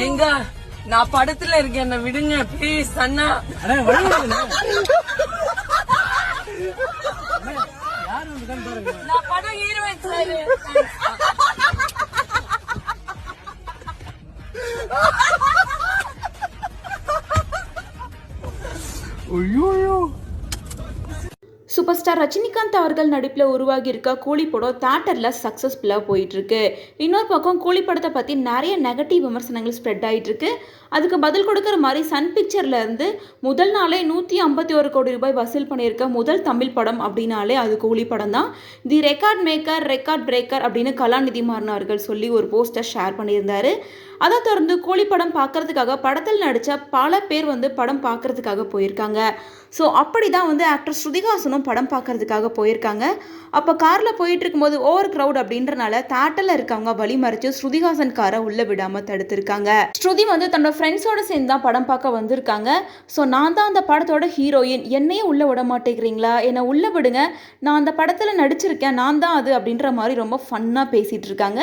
ஏங்க நான் படத்துல இருக்கேன் என்ன விடுங்க ப்ளீஸ் அண்ணா. நான் படம் heroine sir. Super star Rajinikanth அவர்கள் நடிப்பில் உருவாகி இருக்க கூலி படம் தேட்டரில் சக்ஸஸ்ஃபுல்லாக போயிட்டு இருக்கு இன்னொரு பக்கம் கூலி படத்தை பற்றி நிறைய நெகட்டிவ் விமர்சனங்கள் ஸ்ப்ரெட் ஆயிட்டு இருக்கு அதுக்கு பதில் கொடுக்குற மாதிரி சன் பிக்சர்ல இருந்து முதல் நாளே நூற்றி ஐம்பத்தி ஒரு கோடி ரூபாய் வசூல் பண்ணியிருக்க முதல் தமிழ் படம் அப்படின்னாலே அது கூலி படம் தான். The record maker record breaker அப்படின்னு கலாநிதி மாறினார்கள் சொல்லி ஒரு போஸ்டர் ஷேர் பண்ணியிருந்தாரு. அதை தொடர்ந்து கூலி படம் பார்க்கறதுக்காக படத்தில் நடித்த பல பேர் வந்து படம் பார்க்கறதுக்காக போயிருக்காங்க. ஸோ அப்படி தான் வந்து ஆக்டர் ஸ்ருதிகாசனும் படம் பார்க்கறதுக்காக போயிருக்காங்க. அப்போ காரில் போயிட்டு இருக்கும்போது ஓவர் க்ரௌட் அப்படின்றனால தேட்டரில் இருக்கவங்க வழி மறைச்சு ஸ்ருதிஹாசன் காரை உள்ளே விடாமல் தடுத்திருக்காங்க. ஸ்ருதி வந்து தன்னோட ஃப்ரெண்ட்ஸோட சேர்ந்து தான் படம் பார்க்க வந்திருக்காங்க. ஸோ நான் தான் அந்த படத்தோட ஹீரோயின் என்னையே உள்ளே விட மாட்டேங்கிறீங்களா? என்னை உள்ளே விடுங்க. நான் அந்த படத்தில் நடிச்சிருக்கேன். நான் தான் அது அப்படின்ற மாதிரி ரொம்ப ஃபன்னாக பேசிகிட்டு இருக்காங்க.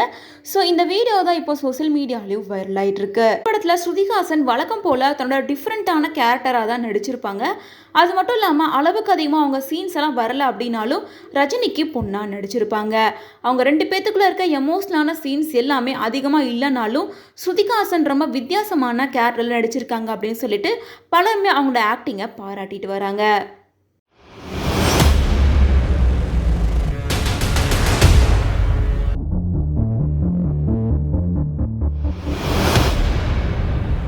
ஸோ இந்த வீடியோ தான் இப்போ சோஷியல் மீடியாலையும் வைரல் ஆயிட்டு இருக்கு படத்தில் ஸ்ருதிஹாசன் வழக்கம் போல் தன்னோட டிஃப்ரெண்ட்டான கேரக்டராக தான் நடிச்சிருப்பாங்க. அது மட்டும் இல்லாமல் அளவுக்கு அதிகமாக அவங்க சீன்ஸ் சீன்ஸ் எல்லாம் வரல அப்படின்னாலும் ரஜினிக்கு பொண்ணாக நடிச்சிருப்பாங்க. அவங்க ரெண்டு பேர்த்துக்குள்ளே இருக்க எமோஷ்னலான சீன்ஸ் எல்லாமே அதிகமாக இல்லைனாலும் ஸ்ருதிகாசன் ரொம்ப வித்தியாசமான கேரக்டரில் நடிச்சிருக்காங்க அப்படின்னு சொல்லிட்டு பலருமே அவங்களோட ஆக்டிங்கை பாராட்டிட்டு வராங்க.